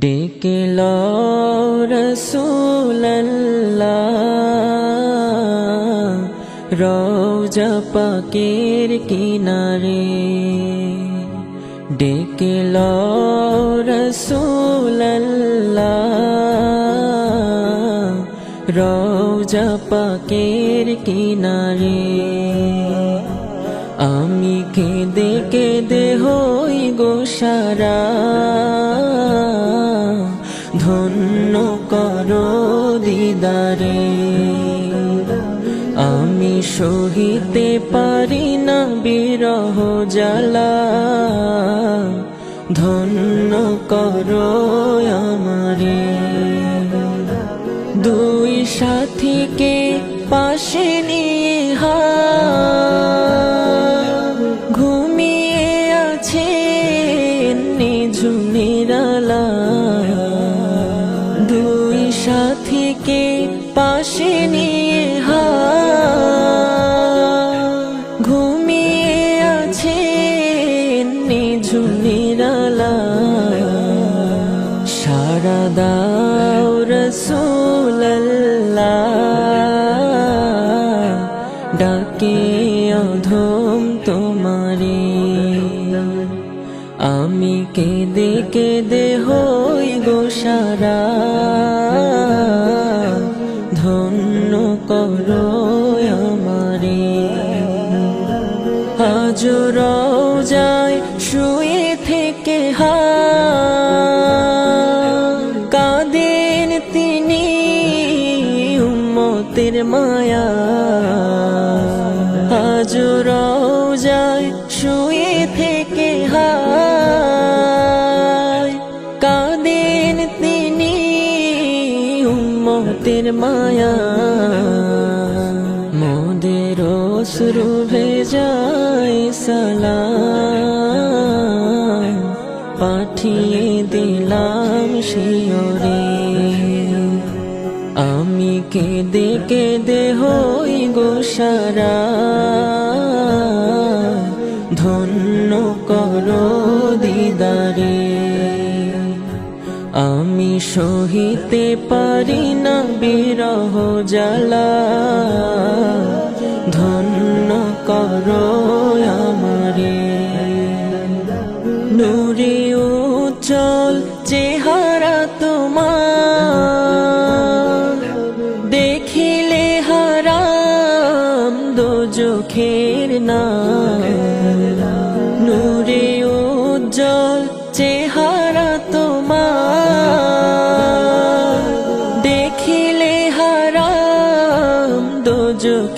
ডেকে রসুল্লাহ রওজা পাকের কিনারে। ডেকে রসুল্লাহ রওজা পাকের কিনারে। আমি কেঁদে কেঁদে হই গো সারা। ধন্য করো দিদারে। আমি সহিতে পারি না বিরহ জ্বালা। ধন্য করো আমারে। দুই সাথীকে পাশে নিয়ে হা সাথীকে পাশে নিয়ে হা ঘুমিয়ে আছে নিঝুমিরালা সারা দাও রসুল্লাহ ডাকে কেঁদে গো সারা। ধন্য করো আমারে। হাজর যায় শুয়ে থেকে হা। কাঁদেন তিনি উম্মতের মায়া। হাজর যায় মায়া। মোদের শুরু ভেজায় সালাম। পাঠিয়ে দিলাম শিওরে আমি কেঁদে কেঁদে হই গো সারা। ধন্য করো দিদারে। সহিতে পারি না বিরহ জ্বালা। ধন্য করো আমারে। নুরি উজ্জ্বল চেহারা তোমার। দেখিলে হারাম দোজখের না নুরে উজ্জ্বল চেহারা তোমার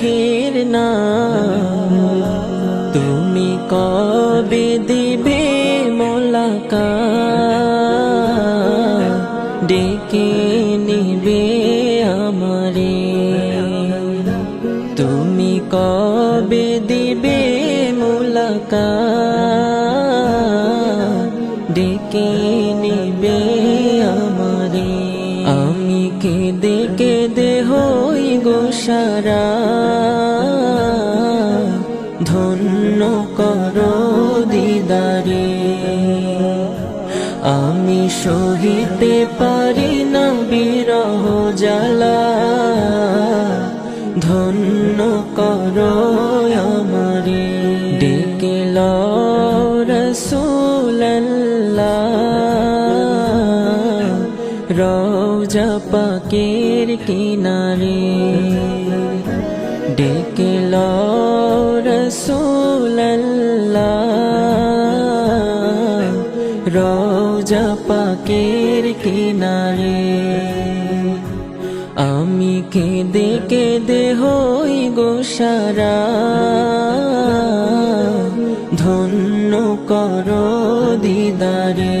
দোজখের না তুমি কবে দিবে মোলাকা ডেকে নিবে আমারে। তুমি কবে দিবে মোলাকা ডেকে কেঁদে কেঁদে হই গো সারা। ধন্য করো দিদারে। আমি সহিতে পারি না বিরহ জ্বালা। ধন্য করো আমারে। ডেকে রসুল্লাহ রওজা পাকের কিনারে ডেকে রসুল্লাহ রওজা পাকের কিনারে আমি কেঁদে কেঁদে হই গো সারা। ধন্য করো দিদারে।